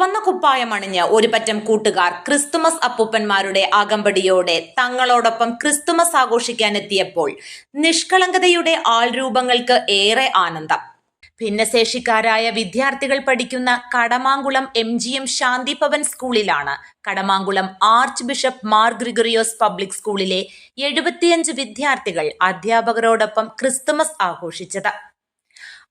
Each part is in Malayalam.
ചുവന്ന കുപ്പായമണിഞ്ഞ് ഒരു പറ്റം കൂട്ടുകാർ ക്രിസ്തുമസ് അപ്പൂപ്പന്മാരുടെ അകമ്പടിയോടെ തങ്ങളോടൊപ്പം ക്രിസ്തുമസ് ആഘോഷിക്കാനെത്തിയപ്പോൾ നിഷ്കളങ്കതയുടെ ആൾരൂപങ്ങൾക്ക് ഏറെ ആനന്ദം. ഭിന്നശേഷിക്കാരായ വിദ്യാർത്ഥികൾ പഠിക്കുന്ന Kadamankulam M G M Shantibhavan സ്കൂളിലാണ് Kadamankulam arch bishop Mar Gregorios public സ്കൂളിലെ എഴുപത്തിയഞ്ച് വിദ്യാർത്ഥികൾ അധ്യാപകരോടൊപ്പം ക്രിസ്തുമസ് ആഘോഷിച്ചത്.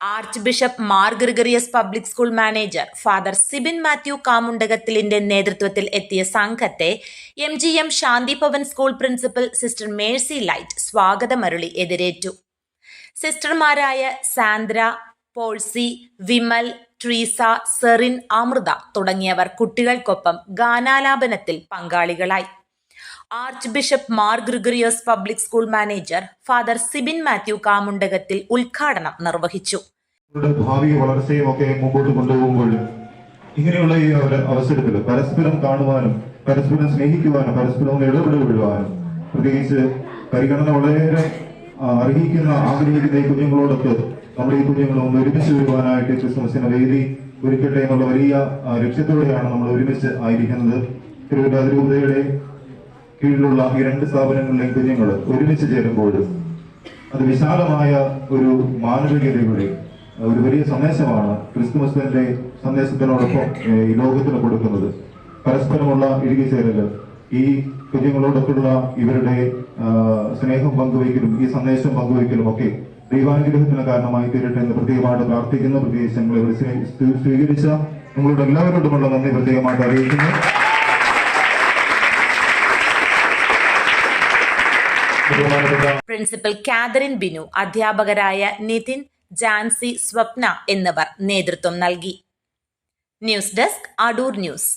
Arch bishop Mar Gregorios public school manager father Sibin Mathew കാമുണ്ടകത്തിലിന്റെ നേതൃത്വത്തിൽ എത്തിയ സംഘത്തെ M G M Shanti Bhavan school principal sister Mercy Light സ്വാഗതമരുളി എതിരേറ്റു. സിസ്റ്റർമാരായ സാന്ദ്ര പോൾസി വിമൽ ട്രീസ സെറിൻ അമൃത തുടങ്ങിയവർ കുട്ടികൾക്കൊപ്പം ഗാനാലാപനത്തിൽ പങ്കാളികളായി. Arch bishop Mar Gregorios public school manager father Sibin Mathew Kamundakathil ഉദ്ഘാടനം നിർവഹിച്ചു. ഭാവി വളർച്ചയും ഒക്കെ മുമ്പോട്ട് കൊണ്ടുപോകുമ്പോൾ ഇങ്ങനെയുള്ള ഈ അവസരത്തിൽ പരസ്പരം കാണുവാനും പരസ്പരം സ്നേഹിക്കുവാനും പരസ്പരം ഇടപെടുവാനും പ്രത്യേകിച്ച് പരിഗണന വളരെയേറെ ആ, അർഹിക്കുന്ന ആഗ്രഹിക്കുന്ന ഈ കുഞ്ഞുങ്ങളോടൊത്ത് നമ്മുടെ ഈ കുഞ്ഞുങ്ങളും ഒരുമിച്ച് വരുവാനായിട്ട് ക്രിസ്മസിന് വേദി ഒരുക്കട്ടെ എന്നുള്ള വലിയ ലക്ഷ്യത്തോടെയാണ് നമ്മൾ ഒരുമിച്ച് ആയിരിക്കുന്നത്. തിരുവല്ലാതിരൂപതയുടെ കീഴിലുള്ള ഈ രണ്ട് സ്ഥാപനങ്ങളിലെയും കുഞ്ഞുങ്ങൾ ഒരുമിച്ച് ചേരുമ്പോഴും അത് വിശാലമായ ഒരു മാനവികതയുടെ ഒരു വലിയ സന്ദേശമാണ് ക്രിസ്തുമസിന്റെ സന്ദേശത്തിനോടൊപ്പം ഈ ലോകത്തിന് കൊടുക്കുന്നത്. പരസ്പരമുള്ള ഇഴുകിച്ചേരൽ. ഈ കുഞ്ഞുങ്ങളോടൊപ്പമുള്ള ഇവരുടെ സ്നേഹം പങ്കുവയ്ക്കലും ഈ സന്ദേശം പങ്കുവയ്ക്കലും ഒക്കെ ദൈവാനുഗ്രഹത്തിന് കാരണമായി തീരട്ടെ എന്ന് പ്രത്യേകമായിട്ട് പ്രാർത്ഥിക്കുന്ന. പ്രത്യേകിച്ച് ഞങ്ങൾ സ്വീകരിച്ച നിങ്ങളോട് എല്ലാവരോടുമുള്ള നന്ദി പ്രത്യേകമായിട്ട് അറിയിക്കുന്നു. പ്രിൻസിപ്പൽ കാതറിൻ ബിനു അധ്യാപകരായ നിതിൻ ജാൻസി സ്വപ്ന എന്നിവർ നേതൃത്വം നൽകി. News desk Adoor news.